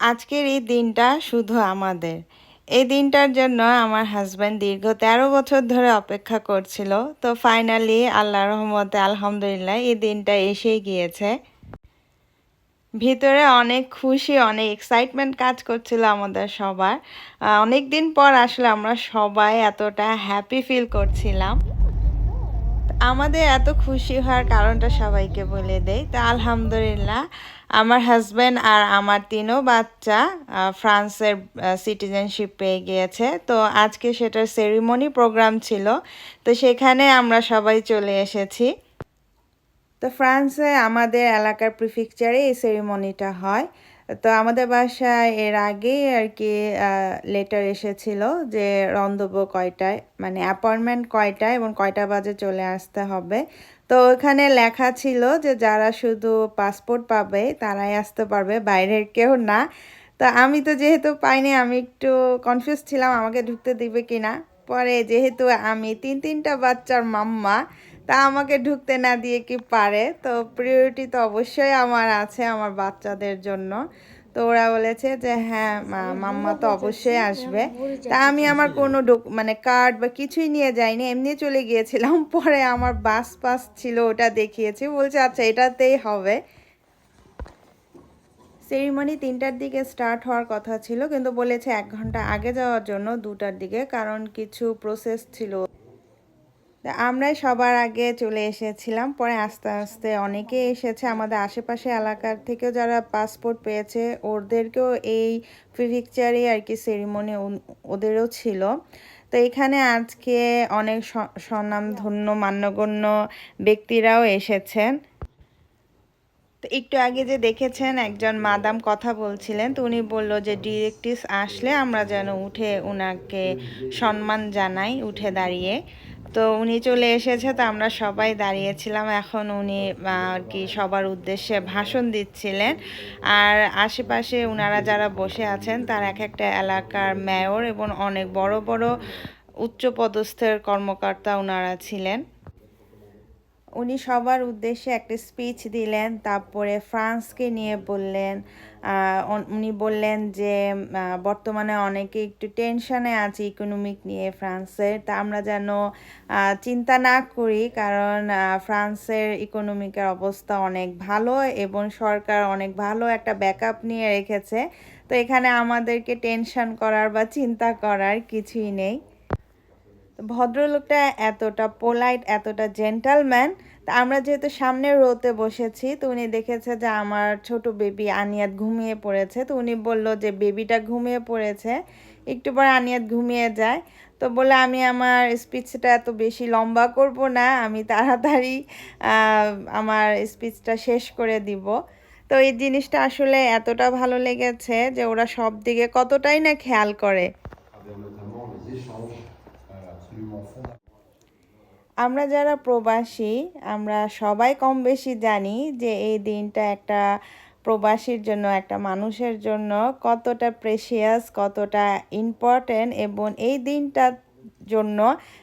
আজকের এই দিনটা শুধু আমাদের। এই দিনটার জন্য আমার হাজব্যান্ড দীর্ঘ তেরো বছর ধরে অপেক্ষা করছিল। তো ফাইনালি আল্লাহ রহমতে, আলহামদুলিল্লাহ, এই দিনটা এসেই গিয়েছে। ভিতরে অনেক খুশি, অনেক এক্সাইটমেন্ট কাজ করছিল আমাদের সবার। অনেক দিন পর আসলে আমরা সবাই এতটা হ্যাপি ফিল করছিলাম। আমাদের এত খুশি হওয়ার কারণটা সবাইকে বলে দেই। তা আলহামদুলিল্লাহ, আমার হাজব্যান্ড আর আমার তিনও বাচ্চা ফ্রান্সের সিটিজেনশিপ পেয়ে গিয়েছে। তো আজকে সেটার সেরিমনি প্রোগ্রাম ছিল। তো সেখানে আমরা সবাই চলে এসেছি। তো ফ্রান্সে আমাদের এলাকার প্রিফিকচারে এই সেরিমনিটা হয়। তো আমাদের বাসায় এর আগেই আর কি লেটার এসেছিল যে রন্ধব কয়টায় মানে অ্যাপয়েন্টমেন্ট কয়টায় এবং কয়টা বাজে চলে আসতে হবে। তো ওখানে লেখা ছিল যে যারা শুধু পাসপোর্ট পাবে তারাই আসতে পারবে, বাইরের কেউ না। তো আমি তো যেহেতু পাইনি, আমি একটু কনফিউজ ছিলাম আমাকে ঢুকতে দিবে কিনা। পরে যেহেতু আমি তিন তিনটা বাচ্চার মাম্মা তা আমাকে ঢুকতে না দিয়ে কি পারে? তো প্রিয়রিটি তো অবশ্যই আমার আছে আমার বাচ্চাদের জন্য। তো ওরা বলেছে যে হ্যাঁ মাম্মা তো অবশ্যই আসবে। তা আমি আমার কোনো ডক- মানে কার্ড বা কিছুই নিয়ে যাইনি এমনি চলে গিয়েছিলাম। পরে আমার বাস পাস ছিল ওটা দেখিয়েছি। বলছে আচ্ছা এটাতেই হবে। সেরিমনি তিনটার দিকে স্টার্ট হওয়ার কথা ছিল কিন্তু বলেছে এক ঘণ্টা আগে যাওয়ার জন্য দুটার দিকে কারণ কিছু প্রসেস ছিল। তা আমরাই সবার আগে চলে এসেছিলাম। পরে আস্তে আস্তে অনেকে এসেছে। আমাদের আশেপাশে এলাকার থেকেও যারা পাসপোর্ট পেয়েছে, ওদেরকেও এই প্রিফিকচারে আর কি সেরিমনি ওদেরও ছিল। তো এখানে আজকে অনেক স্বনামধন্য, মান্যগণ্য ব্যক্তিরাও এসেছেন। তো একটু আগে যে দেখেছেন একজন মাদাম কথা বলছিলেন, তো উনি বলল যে, ডিরেক্টিস আসলে আমরা যেন উঠে উনাকে সম্মান জানাই, উঠে দাঁড়িয়ে। তো উনি চলে এসেছে, তো আমরা সবাই দাঁড়িয়েছিলাম। এখন উনি আর কি সবার উদ্দেশ্যে ভাষণ দিচ্ছিলেন। আর আশেপাশে উনারা যারা বসে আছেন, তার এক একটা এলাকার মেয়র এবং অনেক বড় বড় উচ্চপদস্থের কর্মকর্তা ওনারা ছিলেন। উনি সবার উদ্দেশ্যে একটা স্পিচ দিলেন, তারপরে ফ্রান্সকে নিয়ে বললেন উনি বললেন যে বর্তমানে অনেকে একটু টেনশনে আছে ইকোনমিক নিয়ে ফ্রান্সের। তা আমরা যেন চিন্তা না করি, কারণ ফ্রান্সের ইকোনমিকের অবস্থা অনেক ভালো এবং সরকার অনেক ভালো একটা ব্যাকআপ নিয়ে রেখেছে। তো এখানে আমাদেরকে টেনশন করার বা চিন্তা করার কিছুই নেই। ভদ্রলোকটা এতটা পোলাইট, এতটা জেন্টালম্যান। তা আমরা যেহেতু সামনের রোতে বসেছি, তো উনি দেখেছে যে আমার ছোট বেবি আনিয়াত ঘুমিয়ে পড়েছে। তো উনি বলল যে, বেবিটা ঘুমিয়ে পড়েছে, একটু পর আনিয়াত ঘুমিয়ে যায়। তো বলে, আমি আমার স্পিচটা এত বেশি লম্বা করব না, আমি তাড়াতাড়ি আমার স্পিচটা শেষ করে দিব। তো এই জিনিসটা আসলে এতটা ভালো লেগেছে যে ওরা সব দিকে কতটাই না খেয়াল করে। আমরা যারা প্রবাসী, আমরা সবাই কম বেশি জানি যে এই দিনটা একটা প্রবাসীর জন্য, একটা মানুষের জন্য কতটা প্রেশিয়াস কতটা ইম্পর্টেন্ট এবং এই দিনটার জন্য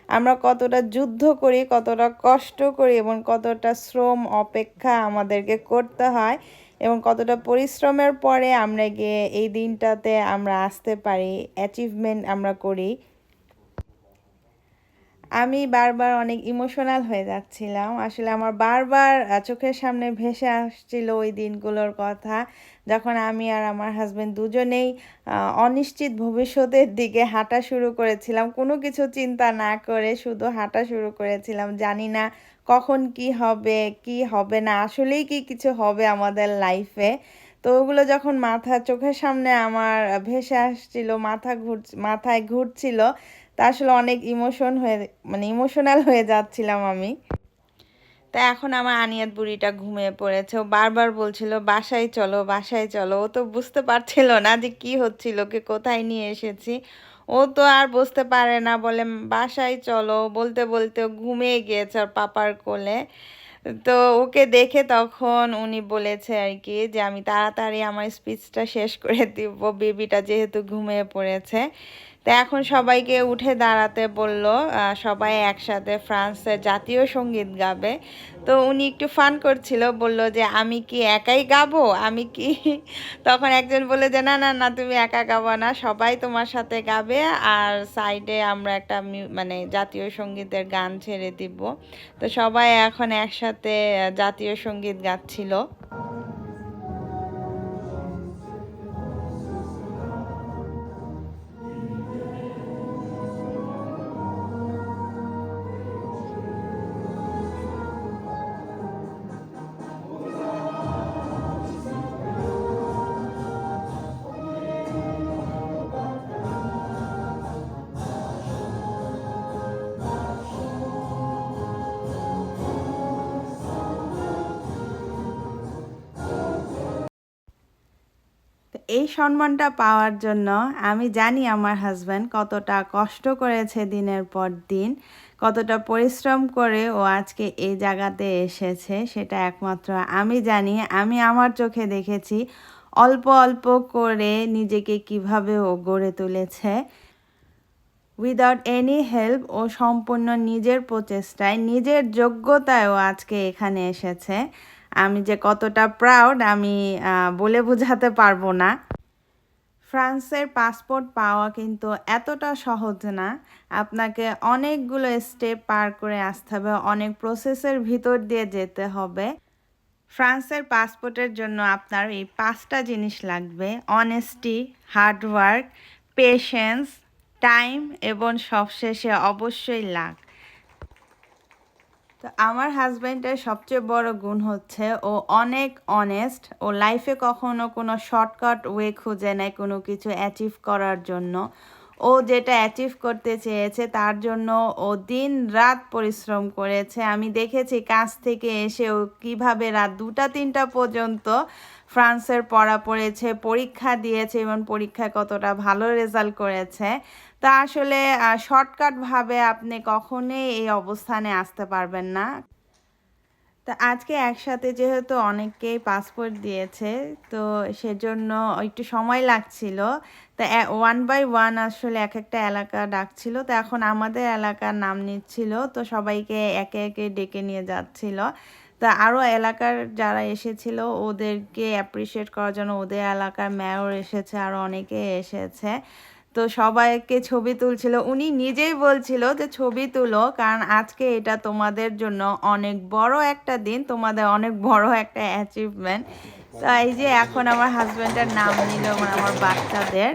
আমরা কতটা যুদ্ধ করি, কতটা কষ্ট করি এবং কতটা শ্রম অপেক্ষা আমাদেরকে করতে হয় এবং কতটা পরিশ্রমের পরে আমরা গিয়ে এই দিনটাতে আমরা আসতে পারি অ্যাচিভমেন্ট আমরা করি। আমি বারবার অনেক ইমোশনাল হয়ে যাচ্ছিলাম। আসলে আমার বারবার চোখের সামনে ভেসে আসছিল ওই দিনগুলোর কথা। যখন আমি আর আমার হাজব্যান্ড দুজনেই অনিশ্চিত ভবিষ্যতের দিকে হাঁটা শুরু করেছিলাম, কোনো কিছু চিন্তা না করে শুধু হাঁটা শুরু করেছিলাম। জানি না কখন কি হবে কি হবে না, আসলেই কি কিছু হবে আমাদের লাইফে তো ওগুলো যখন মাথা, চোখের সামনে আমার ভেসে আসছিল, মাথা ঘুর মাথায় ঘুরছিল তা আসলে অনেক ইমোশন হয়ে মানে ইমোশনাল হয়ে যাচ্ছিলাম আমি। তা এখন আমার আনিয়াত বুড়িটা ঘুমিয়ে পড়েছে। ও বারবার বলছিল, বাসায় চলো বাসায় চলো। ও তো বুঝতে পারছিল না যে কি হচ্ছিল, ওকে কোথায় নিয়ে এসেছি। ও তো আর বুঝতে পারে না, বলে, বাসায় চলো। বলতে বলতে ঘুমিয়ে গিয়েছে ওর পাপার কোলে। তো ওকে দেখে তখন উনি বলেছে আর কি যে, আমি তাড়াতাড়ি আমার স্পিচটা শেষ করে দিব বেবিটা যেহেতু ঘুমিয়ে পড়েছে। তো এখন সবাইকে উঠে দাঁড়াতে বলল সবাই একসাথে ফ্রান্সের জাতীয় সংগীত গাবে। তো উনি একটু ফান করছিল, বলল যে, আমি কি একাই গাবো? আমি কি তখন একজন বলে যে, না না না, তুমি একা গাবো না, সবাই তোমার সাথে গাবে আর সাইডে আমরা একটা মানে জাতীয় সঙ্গীতের গান ছেড়ে দিব। তো সবাই এখন একসাথে জাতীয় সংগীত গাচ্ছিল। এই সম্মানটা পাওয়ার জন্য আমি জানি আমার হাজব্যান্ড কতটা কষ্ট করেছে দিনের পর দিন, কতটা পরিশ্রম করে ও আজকে এই জায়গাতে এসেছে, সেটা একমাত্র আমি জানি। আমি আমার চোখে দেখেছি অল্প অল্প করে নিজেকে কীভাবে ও গড়ে তুলেছে। উইদাউট এনি হেল্প ও সম্পূর্ণ নিজের প্রচেষ্টায়, নিজের যোগ্যতায় ও আজকে এখানে এসেছে। আমি যে কতটা প্রাউড আমি বলে বোঝাতে পারব না। ফ্রান্সের পাসপোর্ট পাওয়া কিন্তু এতটা সহজ না। আপনাকে অনেকগুলো স্টেপ পার করে আসতে হবে, অনেক প্রসেসের ভিতর দিয়ে যেতে হবে। ফ্রান্সের পাসপোর্টের জন্য আপনার এই পাঁচটা জিনিস লাগবে অনেস্টি হার্ডওয়ার্ক পেশেন্স টাইম এবং সবশেষে অবশ্যই লাক তো আমার হাজব্যান্ডের সবচেয়ে বড় গুণ হচ্ছে ও অনেক অনেস্ট ও লাইফে কখনো কোনো শর্টকাট ওয়ে খুঁজে নেয় কোনো কিছু অ্যাচিভ করার জন্য। ও যেটা অ্যাচিভ করতে চেয়েছে তার জন্য ও দিন রাত পরিশ্রম করেছে। আমি দেখেছি কাজ থেকে এসে ও কীভাবে রাত দুটা, তিনটা পর্যন্ত ফ্রান্সের পড়া পড়েছে, পরীক্ষা দিয়েছে এবং পরীক্ষায় কতটা ভালো রেজাল্ট করেছে। তা আসলে শর্টকাটভাবে আপনি কখনোই এই অবস্থানে আসতে পারবেন না। তা আজকে একসাথে যেহেতু অনেককেই পাসপোর্ট দিয়েছে, তো সেজন্য একটু সময় লাগছিল। তা ওয়ান বাই ওয়ান আসলে এক একটা এলাকা ডাকছিল। তো এখন আমাদের এলাকার নাম নিচ্ছিল, তো সবাইকে একে একে ডেকে নিয়ে যাচ্ছিল। তা আরও এলাকার যারা এসেছিল, ওদেরকে অ্যাপ্রিসিয়েট করার জন্য ওদের এলাকার মেয়র এসেছে আরও অনেকে এসেছে। তো সবাইকে ছবি তুলছিল। উনি নিজেই বলছিল যে, ছবি তুলো, কারণ আজকে এটা তোমাদের জন্য অনেক বড় একটা দিন, তোমাদের অনেক বড় একটা অ্যাচিভমেন্ট তো এই যে এখন আমার হাজব্যান্ডের নাম নিল আমার বাচ্চাদের।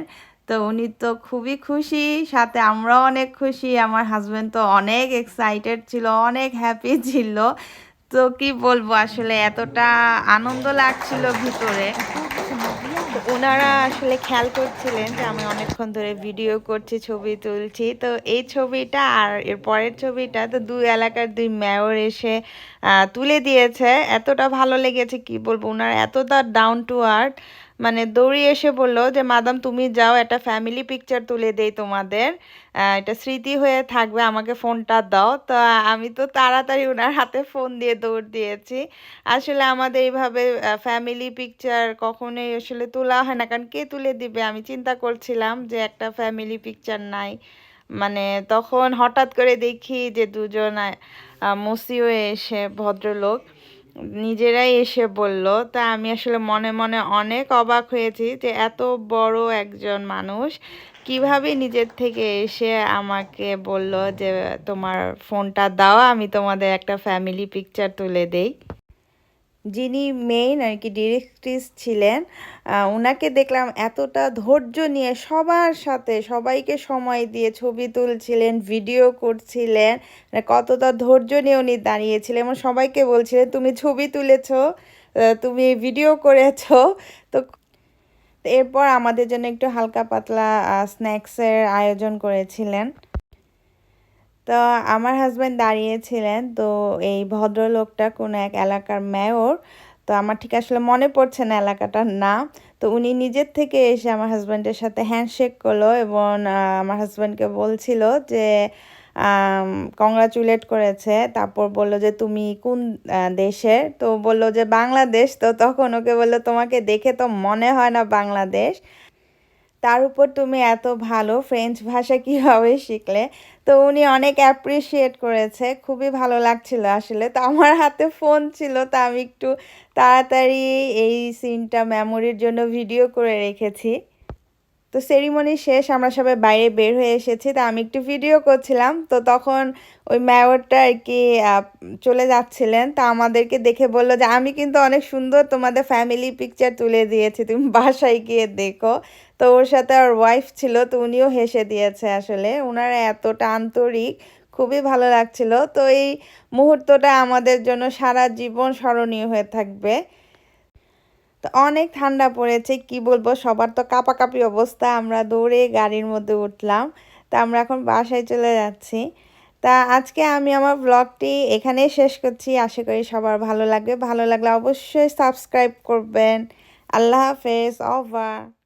তো উনি তো খুবই খুশি, সাথে আমরাও অনেক খুশি। আমার হাজব্যান্ড তো অনেক এক্সাইটেড ছিল, অনেক হ্যাপি ছিল। তো কি বলব, আসলে এতটা আনন্দ লাগছিল ভিতরে। ওনারা আসলে খেয়াল করছিলেন যে আমি অনেকক্ষণ ধরে ভিডিও করছি, ছবি তুলছি। তো এই ছবিটা আর এর পরের ছবিটা তো দুই এলাকার দুই মেয়র এসে তুলে দিয়েছে। এতটা ভালো লেগেছে, কি বলব? ওনারা এতটা ডাউন টু আর্থ মানে দৌড়িয়ে এসে বলল যে, মাদাম, তুমি যাও, একটা ফ্যামিলি পিকচার তুলে দেই তোমাদের। এটা স্মৃতি হয়ে থাকবে, আমাকে ফোনটা দাও। তো আমি তো তাড়াতাড়ি ওনার হাতে ফোন দিয়ে দৌড় দিয়েছি। আসলে আমাদের এইভাবে ফ্যামিলি পিকচার কখনোই আসলে তোলা হয় না। কারণ কে তুলে দিবে? আমি চিন্তা করছিলাম যে, একটা ফ্যামিলি পিকচার নাই। মানে তখন হঠাৎ করে দেখি যে দুজন মসিও এসে ভদ্রলোক। নিজেরাই এসে বলল, তা আমি আসলে মনে মনে অনেক অবাক হয়েছি যে এত বড় একজন মানুষ কীভাবে নিজের থেকে এসে আমাকে বলল যে, তোমার ফোনটা দাও, আমি তোমাদের একটা ফ্যামিলি পিকচার তুলে দেই। যিনি মেইন আর কি ডিরেক্ট্রিস ছিলেন ওনাকে দেখলাম এতটা ধৈর্য নিয়ে সবার সাথে সবাইকে সময় দিয়ে ছবি তুলছিলেন ভিডিও করছিলেন মানে কতটা ধৈর্য নিয়ে উনি দাঁড়িয়েছিলেন এবং সবাইকে বলছিলেন, তুমি ছবি তুলেছো তুমি ভিডিও করেছ। তো এরপর আমাদের জন্য একটু হালকা পাতলা স্ন্যাক্সের আয়োজন করেছিলেন। তো আমার হাজব্যান্ড দাঁড়িয়েছিলেন, তো এই ভদ্রলোকটা কোনো এক এলাকার মেয়র তো আমার ঠিক আসলে মনে পড়ছে না এলাকাটার নাম। তো উনি নিজের থেকে এসে আমার হাজব্যান্ডের সাথে হ্যান্ডশেক করল এবং আমার হাজব্যান্ডকে বলছিল যে কংগ্রাচুলেট করেছে। তারপর বলল যে, তুমি কোন দেশের? তো বলল যে, বাংলাদেশ। তো তখন ওকে বলল, তোমাকে দেখে তো মনে হয় না বাংলাদেশ। তার উপর তুমি এত ভালো ফ্রেঞ্চ ভাষা কীভাবে শিখলে? তো উনি অনেক অ্যাপ্রিসিয়েট করেছে, খুবই ভালো লাগছিল আসলে। তো আমার হাতে ফোন ছিল, তা আমি একটু তাড়াতাড়ি এই সিনটা মেমোরির জন্য ভিডিও করে রেখেছি। তো সেরিমনি শেষ, আমরা সবাই বাইরে বের হয়ে এসেছি। তা আমি একটু ভিডিও করছিলাম। তো তখন ওই ম্যাওয়ারটা আর কি চলে যাচ্ছিলেন। তা আমাদেরকে দেখে বলল যে, আমি কিন্তু অনেক সুন্দর তোমাদের ফ্যামিলি পিকচার তুলে দিয়েছি। তুমি বাসায় গিয়ে দেখো। তো ওর সাথে আর ওয়াইফ ছিল, তো উনিও হেসে দিয়েছে আসলে। ওনারা এতটা আন্তরিক, খুবই ভালো লাগছিল। তো এই মুহূর্তটা আমাদের জন্য সারা জীবন স্মরণীয় হয়ে থাকবে। অনেক ঠান্ডা পড়েছে, কি বলব, সবার তো কাপাকাপি অবস্থা। আমরা দৌড়ে গাড়ির মধ্যে উঠলাম, তা আমরা এখন বাসায় চলে যাচ্ছি। তা আজকে আমি আমার ব্লগটি এখানে শেষ করছি। আশা করি সবার ভালো লাগবে। ভালো লাগলে অবশ্যই সাবস্ক্রাইব করবেন। আল্লাহ হাফেজ ওভার